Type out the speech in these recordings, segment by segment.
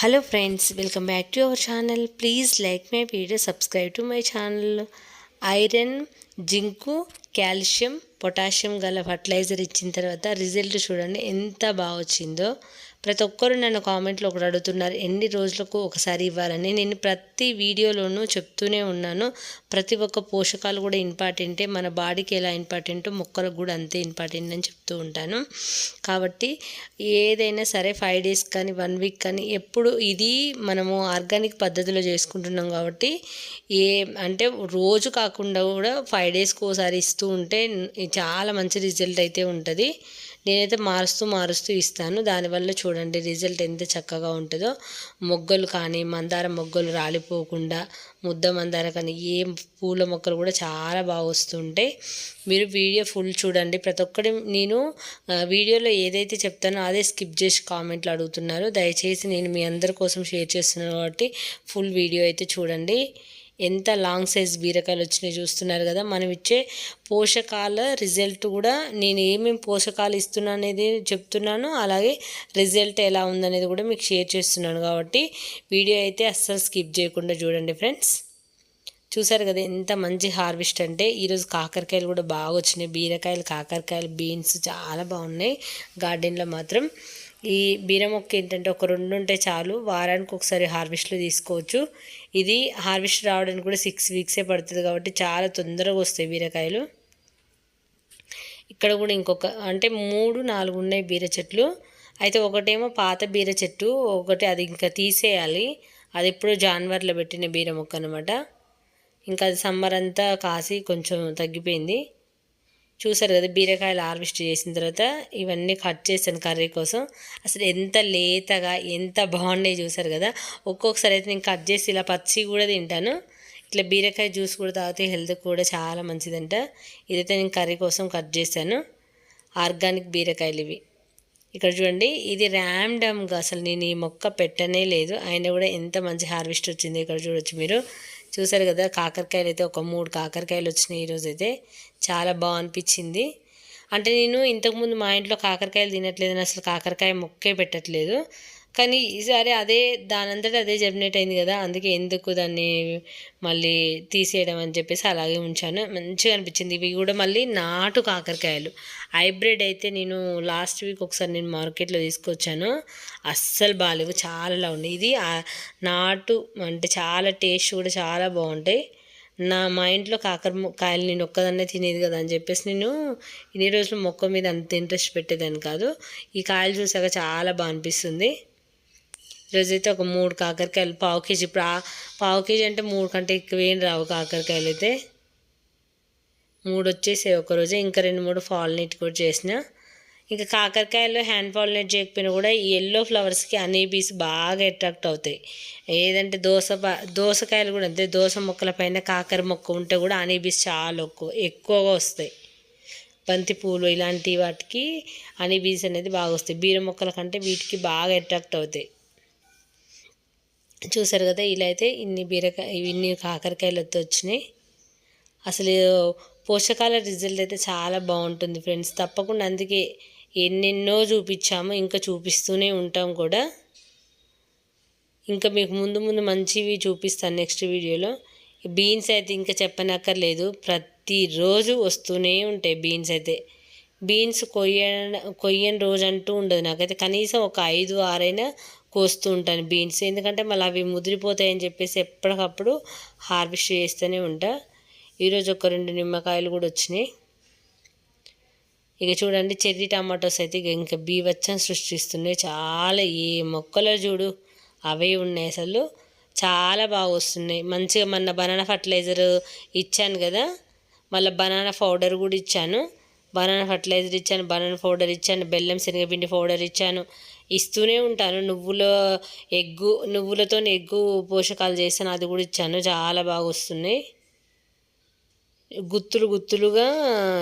Hello friends welcome back to our channel please like my video subscribe to my channel iron zinc calcium potassium గల fertiliser ఇచ్చిన తర్వాత result చూడండి. ఎంత బాగా వచ్చిందో. ప్రతి ఒక్కరు నన్ను కామెంట్లో ఒకటి అడుగుతున్నారు ఎన్ని రోజులకు ఒకసారి ఇవ్వాలని. నేను ప్రతి వీడియోలోనూ చెప్తూనే ఉన్నాను ప్రతి ఒక్క పోషకాలు కూడా ఇంపార్టెంటే మన బాడీకి ఎలా ఇంపార్టెంటో మొక్కలకు కూడా అంతే ఇంపార్టెంట్ అని చెప్తూ ఉంటాను. కాబట్టి ఏదైనా సరే ఫైవ్ డేస్ కానీ వన్ వీక్ కానీ ఎప్పుడు ఇది మనము ఆర్గానిక్ పద్ధతిలో చేసుకుంటున్నాం కాబట్టి ఏ అంటే రోజు కాకుండా కూడా ఫైవ్ డేస్కి ఒకసారి ఇస్తూ ఉంటే చాలా మంచి రిజల్ట్ అయితే ఉంటుంది. నేనైతే మారుస్తూ మారుస్తూ ఇస్తాను. దానివల్ల చూడండి రిజల్ట్ ఎంత చక్కగా ఉంటుందో. మొగ్గలు కానీ మందార మొగ్గలు రాలిపోకుండా ముద్ద మందార కానీ ఏ పూల మొక్కలు కూడా చాలా బాగా వస్తుంటాయి మీరు వీడియో ఫుల్ చూడండి. ప్రతి ఒక్కటి నేను వీడియోలో ఏదైతే చెప్తానో అదే స్కిప్ చేసి కామెంట్లు అడుగుతున్నారు. దయచేసి నేను మీ అందరి కోసం షేర్ చేస్తున్నాను కాబట్టి ఫుల్ వీడియో అయితే చూడండి. ఎంత లాంగ్ సైజ్ బీరకాయలు వచ్చినాయి చూస్తున్నారు కదా మనం ఇచ్చే పోషకాల రిజల్ట్ కూడా నేను ఏమేమి పోషకాలు ఇస్తున్నా అనేది చెప్తున్నాను. అలాగే రిజల్ట్ ఎలా ఉందనేది కూడా మీకు షేర్ చేస్తున్నాను కాబట్టి వీడియో అయితే అస్సలు స్కిప్ చేయకుండా చూడండి ఫ్రెండ్స్ చూసారు కదా ఎంత మంచి హార్వెస్ట్ అంటే ఈరోజు కాకరకాయలు కూడా బాగా వచ్చినాయి. బీరకాయలు కాకరకాయలు బీన్స్ చాలా బాగున్నాయి. గార్డెన్లో మాత్రం ఈ బీర మొక్క ఏంటంటే ఒక రెండు ఉంటే చాలు. వారానికి ఒకసారి హార్వెస్ట్లో తీసుకోవచ్చు. ఇది హార్వెస్ట్ రావడానికి కూడా సిక్స్ వీక్సే పడుతుంది కాబట్టి చాలా తొందరగా వస్తాయి బీరకాయలు. ఇక్కడ కూడా ఇంకొక అంటే మూడు నాలుగు ఉన్నాయి బీర చెట్లు. అయితే ఒకటేమో పాత బీర చెట్టు ఒకటి అది ఇంకా తీసేయాలి. అది ఎప్పుడో జాన్వర్లో పెట్టిన బీర మొక్క అనమాట ఇంకా అది సమ్మర్ అంతా కాసి కొంచెం తగ్గిపోయింది. చూసారు కదా బీరకాయలు హార్వెస్ట్ చేసిన తర్వాత ఇవన్నీ కట్ చేశాను కర్రీ కోసం. అసలు ఎంత లేతగా ఎంత బాగున్నాయి చూసారు కదా. ఒక్కొక్కసారి అయితే నేను కట్ చేసి ఇలా పచ్చి కూడా తింటాను. ఇట్లా బీరకాయ జ్యూస్ కూడా తాగితే హెల్త్ కూడా చాలా మంచిదంట. ఇదైతే నేను కర్రీ కోసం కట్ చేశాను. ఆర్గానిక్ బీరకాయలు ఇవి. ఇక్కడ చూడండి ఇది ర్యాండమ్గా అసలు నేను ఈ మొక్క పెట్టనే లేదు. అయినా కూడా ఎంత మంచి హార్వెస్ట్ వచ్చింది ఇక్కడ చూడొచ్చు మీరు. చూసారు కదా కాకరకాయలు అయితే ఒక మూడు కాకరకాయలు వచ్చినాయి ఈరోజు అయితే చాలా బాగా అనిపించింది అంటే నేను ఇంతకుముందు మా ఇంట్లో కాకరకాయలు తినట్లేదు అసలు కాకరకాయ మొక్కే పెట్టట్లేదు. కానీ ఈసారి అదే దానంతట అదే జర్మినేట్ అయింది కదా అందుకే ఎందుకు దాన్ని మళ్ళీ తీసేయడం అని చెప్పేసి అలాగే ఉంచాను. మంచిగా అనిపించింది. ఇవి కూడా మళ్ళీ నాటు కాకరకాయలు. హైబ్రిడ్ అయితే నేను లాస్ట్ వీక్ ఒకసారి నేను మార్కెట్లో తీసుకొచ్చాను. అస్సలు బాగాలేవు చాలా ఉండే ఇది నాటు అంటే చాలా టేస్ట్ కూడా చాలా బాగుంటాయి. నా మా ఇంట్లో కాకర కాయలు నేను ఒక్కదాన్నే తినేది కదా అని చెప్పేసి నేను ఇన్ని రోజులు మొక్క మీద అంత ఇంట్రెస్ట్ పెట్టేదాన్ని కాదు. ఈ కాయలు చూసాక చాలా బాగా అనిపిస్తుంది. ఈరోజైతే ఒక మూడు కాకరకాయలు పావు కేజీ. ఇప్పుడు పావు కేజీ అంటే మూడు కంటే ఎక్కువ ఏం రావు కాకరకాయలు అయితే. మూడు వచ్చేసాయి ఒకరోజు. ఇంకా రెండు మూడు ఫాల్ నీట్ కూడా చేసిన. ఇంకా కాకరకాయలు హ్యాండ్ పాలినేట్ చేయకపోయినా కూడా ఈ ఎల్లో ఫ్లవర్స్కి అనీబీస్ బాగా అట్రాక్ట్ అవుతాయి. ఏదంటే దోస దోసకాయలు కూడా అంతే. దోస మొక్కల పైన కాకర మొక్క ఉంటే కూడా అనీబీస్ చాలా ఎక్కువ ఎక్కువగా వస్తాయి. బంతి పూలు ఇలాంటి వాటికి అనీబీస్ అనేది బాగా వస్తాయి. బీర మొక్కల కంటే వీటికి బాగా అట్రాక్ట్ అవుతాయి. చూసారు కదా ఇలా అయితే ఇన్ని బీరకాయ ఇన్ని కాకరకాయలు వచ్చినాయి. అసలు పోషకాల రిజల్ట్ అయితే చాలా బాగుంటుంది ఫ్రెండ్స్. తప్పకుండా అందుకే ఎన్నెన్నో చూపించాము ఇంకా చూపిస్తూనే ఉంటాం కూడా. ఇంకా మీకు ముందు ముందు మంచివి చూపిస్తాను నెక్స్ట్ వీడియోలో. బీన్స్ అయితే ఇంకా చెప్పనక్కర్లేదు ప్రతిరోజు వస్తూనే ఉంటాయి బీన్స్ అయితే. బీన్స్ కొయ్య కొయ్యని రోజు అంటూ ఉండదు నాకైతే. కనీసం ఒక ఐదు ఆరైనా కోస్తూ ఉంటాను బీన్స్. ఎందుకంటే మళ్ళీ అవి ముదిరిపోతాయని చెప్పేసి ఎప్పటికప్పుడు హార్వెస్ట్ చేస్తూనే ఉంటా. ఈరోజు ఒక రెండు నిమ్మకాయలు కూడా వచ్చినాయి. ఇక చూడండి చెర్రీ టమాటోస్ అయితే ఇక ఇంకా బీవచ్చం సృష్టిస్తున్నాయి. చాలా ఏ మొక్కలో చూడు అవే ఉన్నాయి అసలు. చాలా బాగా వస్తున్నాయి. మంచిగా మొన్న బనానా ఫర్టిలైజర్ ఇచ్చాను కదా. మళ్ళీ బనానా పౌడర్ కూడా ఇచ్చాను. బనానా ఫర్టిలైజర్ ఇచ్చాను బనానా పౌడర్ ఇచ్చాను బెల్లం శనగపిండి పౌడర్ ఇచ్చాను. ఇస్తూనే ఉంటాను. నువ్వుల ఎగ్గు నువ్వులతో ఎగ్గు పోషకాలు చేస్తాను అది కూడా ఇచ్చాను. చాలా బాగా వస్తున్నాయి. గుత్తులు గుత్తులుగా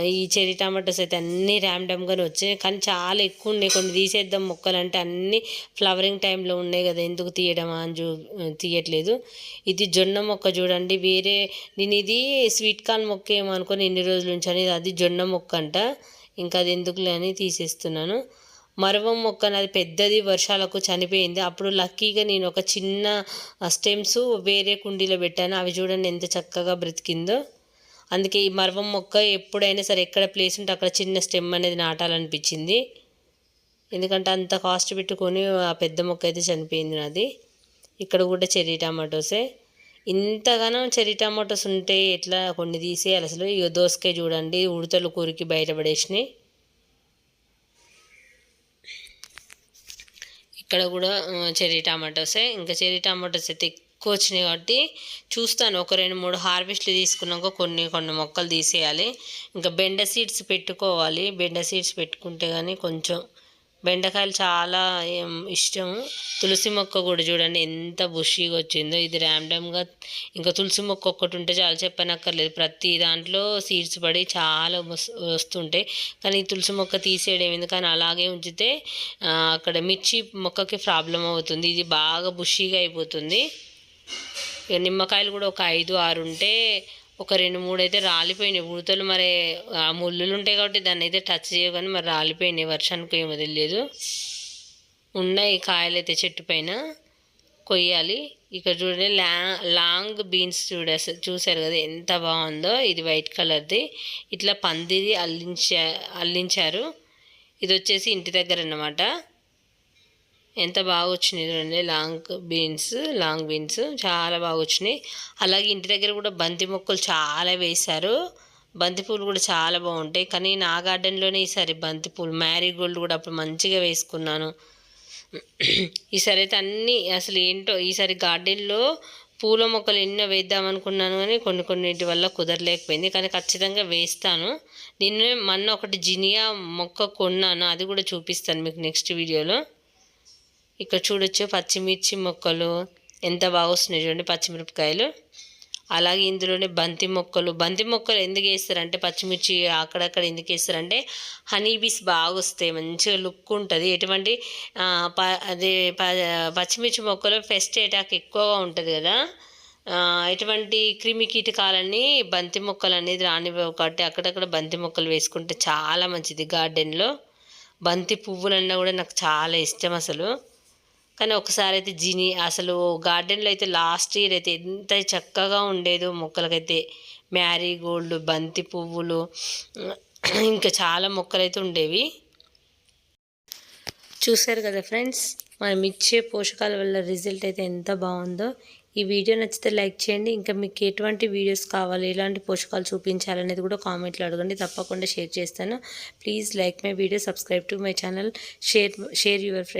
ఈ చెరీ టమాటోస్ అయితే అన్నీ ర్యామ్డమ్గానే వచ్చాయి. కానీ చాలా ఎక్కువ ఉన్నాయి. కొన్ని తీసేద్దాం మొక్కలు అంటే అన్నీ ఫ్లవరింగ్ టైంలో ఉన్నాయి కదా. ఎందుకు తీయడమా అని చూ తీయట్లేదు. ఇది జొన్న మొక్క చూడండి. వేరే నేను ఇది స్వీట్ కార్న్ మొక్క ఏమనుకొని. ఎన్ని రోజుల ఉంచాను అది జొన్న మొక్క అంట. ఇంకా అది ఎందుకులే అని తీసేస్తున్నాను. మరవం మొక్క అది పెద్దది. వర్షాలకు చనిపోయింది. అప్పుడు లక్కీగా నేను ఒక చిన్న స్టెమ్స్ వేరే కుండీలో పెట్టాను. అవి చూడండి ఎంత చక్కగా బ్రతికిందో. అందుకే ఈ మరవం మొక్క ఎప్పుడైనా సరే ఎక్కడ ప్లేస్ ఉంటే అక్కడ చిన్న స్టెమ్ అనేది నాటాలనిపించింది. ఎందుకంటే అంత కాస్ట్ పెట్టుకొని ఆ పెద్ద మొక్క అయితే చనిపోయింది నాది. ఇక్కడ కూడా చెర్రీ టమాటోసే ఇంతగానో చెర్రీ టమాటోస్ ఉంటే ఎట్లా కొన్ని తీసేయాలి అసలు? ఇక దోసకాయ చూడండి ఉడతలు కూరికి బయటపడేసినాయి ఇక్కడ కూడా చెర్రీ టమాటోసే ఇంకా చెర్రీ టమాటోస్ అయితే ఎక్కువ వచ్చినాయి కాబట్టి చూస్తాను. ఒక రెండు మూడు హార్వెస్ట్లు తీసుకున్నాక కొన్ని కొన్ని మొక్కలు తీసేయాలి. ఇంకా బెండ సీడ్స్ పెట్టుకోవాలి. బెండ సీడ్స్ పెట్టుకుంటే కానీ కొంచెం బెండకాయలు చాలా ఇష్టం. తులసి మొక్క కూడా చూడండి ఎంత బుషీగా వచ్చిందో. ఇది ర్యాండమ్గా ఇంకా తులసి మొక్క ఒక్కటి ఉంటే చాలా చెప్పనక్కర్లేదు. ప్రతి దాంట్లో సీడ్స్ పడి చాలా వస్తుంటాయి. కానీ తులసి మొక్క తీసేయడం ఎందుకని అలాగే ఉంచితే అక్కడ మిర్చి మొక్కకి ప్రాబ్లం అవుతుంది. ఇది బాగా బుషీగా అయిపోతుంది. ఇక నిమ్మకాయలు కూడా ఒక ఐదు ఆరు ఉంటే ఒక రెండు మూడు అయితే రాలిపోయినాయి. ఉడతలు మరి ఆ ముళ్ళులు ఉంటాయి కాబట్టి దాన్ని అయితే టచ్ చేయగానే మరి రాలిపోయినాయి. వర్షానికి ఏమో తెలియదు. ఉన్నాయి కాయలు అయితే చెట్టు పైన. కొయ్యాలి. ఇక్కడ చూడండి లా లాంగ్ బీన్స్ చూడ చూసారు కదా ఎంత బాగుందో. ఇది వైట్ కలర్ది. ఇట్లా పందిది అల్లించా అల్లించారు. ఇది వచ్చేసి ఇంటి దగ్గర అన్నమాట. ఎంత బాగా వచ్చినాయి చూడండి. లాంగ్ బీన్స్ లాంగ్ బీన్స్ చాలా బాగా వచ్చినాయి అలాగే ఇంటి దగ్గర కూడా బంతి మొక్కలు చాలా వేశారు. బంతి పూలు కూడా చాలా బాగుంటాయి. కానీ నా గార్డెన్లోనే ఈసారి బంతి పూలు మ్యారీగోల్డ్ కూడా అప్పుడు మంచిగా వేసుకున్నాను. ఈసారి అయితే అన్నీ అసలు ఏంటో ఈసారి గార్డెన్లో పూల మొక్కలు ఎన్నో వేద్దామనుకున్నాను కానీ కొన్ని కొన్నింటి వల్ల కుదరలేకపోయింది. కానీ ఖచ్చితంగా వేస్తాను. నిన్నే మొన్న ఒకటి జినియా మొక్క కొన్నాను. అది కూడా చూపిస్తాను మీకు నెక్స్ట్ వీడియోలో. ఇక్కడ చూడొచ్చు పచ్చిమిర్చి మొక్కలు. ఎంత బాగా వస్తున్నాయి చూడండి పచ్చిమిరపకాయలు. అలాగే ఇందులోనే బంతి మొక్కలు. బంతి మొక్కలు ఎందుకు వేస్తారంటే పచ్చిమిర్చి అక్కడక్కడ ఎందుకు వేస్తారంటే హనీ బీస్ బాగా వస్తాయి. మంచిగా లుక్ ఉంటుంది. ఎటువంటి అదే పచ్చిమిర్చి మొక్కలు ఫెస్ట్ అటాక్ ఎక్కువగా ఉంటుంది కదా. ఎటువంటి క్రిమి కీటకాలని బంతి మొక్కలు అనేది రానివ్వవు కాబట్టి అక్కడక్కడ బంతి మొక్కలు వేసుకుంటే చాలా మంచిది గార్డెన్లో. బంతి పువ్వులన్నా కూడా నాకు చాలా ఇష్టం అసలు. కానీ ఒకసారి అయితే జిని అసలు గార్డెన్లో అయితే లాస్ట్ ఇయర్ అయితే ఎంత చక్కగా ఉండేదో మొక్కలకైతే మ్యారీగోల్డ్ బంతి పువ్వులు ఇంకా చాలా మొక్కలు అయితే ఉండేవి. చూశారు కదా ఫ్రెండ్స్ మనం ఇచ్చే పోషకాల వల్ల రిజల్ట్ అయితే ఎంత బాగుందో. ఈ వీడియో నచ్చితే లైక్ చేయండి ఇంకా మీకు ఎటువంటి వీడియోస్ కావాలి ఎలాంటి పోషకాలు చూపించాలనేది కూడా కామెంట్లో అడగండి తప్పకుండా షేర్ చేస్తాను. Please like my video subscribe to my channel share share your friend